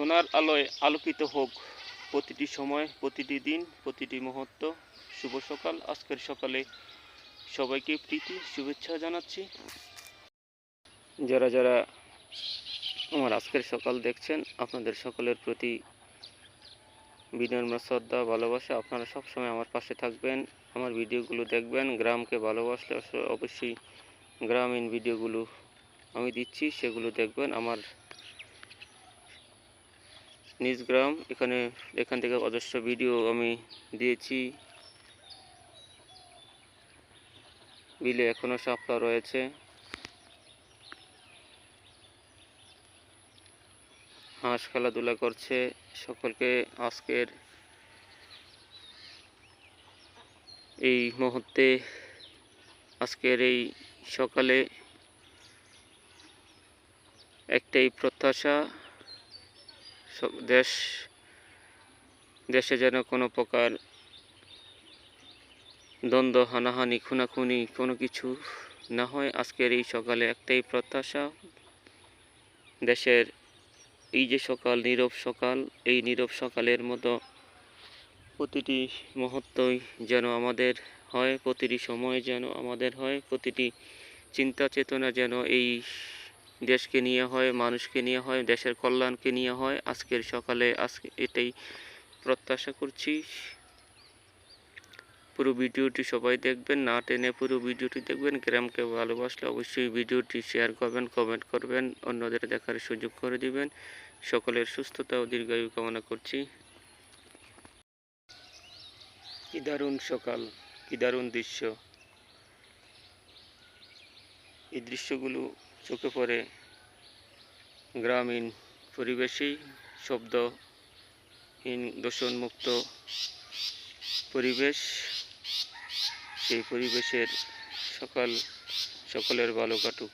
সোনার আলোয় আলোকিত হোক। প্রতিটি সময়, প্রতিটি দিন, প্রতিটি মুহূর্ত। শুভ সকাল। আজকের সকালে সবাইকে প্রীতি, শুভেচ্ছা জানাচ্ছি। যারা যারা আমার আজকের সকাল দেখছেন, আপনাদের সকলের প্রতি বিনম্র শ্রদ্ধা, ভালোবাসা। আপনারা সবসময় আমার পাশে থাকবেন, আমার ভিডিওগুলো দেখবেন। গ্রামকে ভালোবাসলে অবশ্যই গ্রামীণ ভিডিওগুলো আমি দিচ্ছি, সেগুলো দেখবেন। আমার নিজ গ্রাম, এখানে এখান থেকে অজস্র ভিডিও আমি দিয়েছি। বিলে এখনও শাপলা রয়েছে। হাঁস খেলাধুলা করছে। সকলকে আজকের এই মুহূর্তে, আজকের এই সকালে একটাই প্রত্যাশা। দেশ, দেশে যেন কোনো প্রকার দ্বন্দ্ব, হানাহানি, খুনাখুনি কোনো কিছু না হয়, আজকের এই সকালে একটাই প্রত্যাশা। দেশের এই যে সকাল, নীরব সকাল, এই নীরব সকালের মতো প্রতিটি মুহূর্তই যেন আমাদের হয়, প্রতিটি সময় যেন আমাদের হয়, প্রতিটি চিন্তা চেতনা যেন এই দেশকে নিয়ে হয়, মানুষকে নিয়ে হয়, দেশের কল্যাণকে নিয়ে হয়। আজকের সকালে আজকে এটাই প্রত্যাশা করছি। পুরো ভিডিওটি সবাই দেখবেন, না টেনে পুরো ভিডিওটি দেখবেন। গ্রামকে ভালোবাসলে অবশ্যই ভিডিওটি শেয়ার করবেন কমেন্ট করবেন, অন্যদের দেখার সুযোগ করে দিবেন। সকলের সুস্থতা ও দীর্ঘায়ু কামনা করছি। কি দারুণ সকাল, কি দারুণ দৃশ্য। এই দৃশ্যগুলো চোখে পড়ে গ্রামীণ পরিবেশেই শব্দহীন দূষণমুক্ত পরিবেশ। সেই পরিবেশের সকাল সকলের ভালো কাটুক।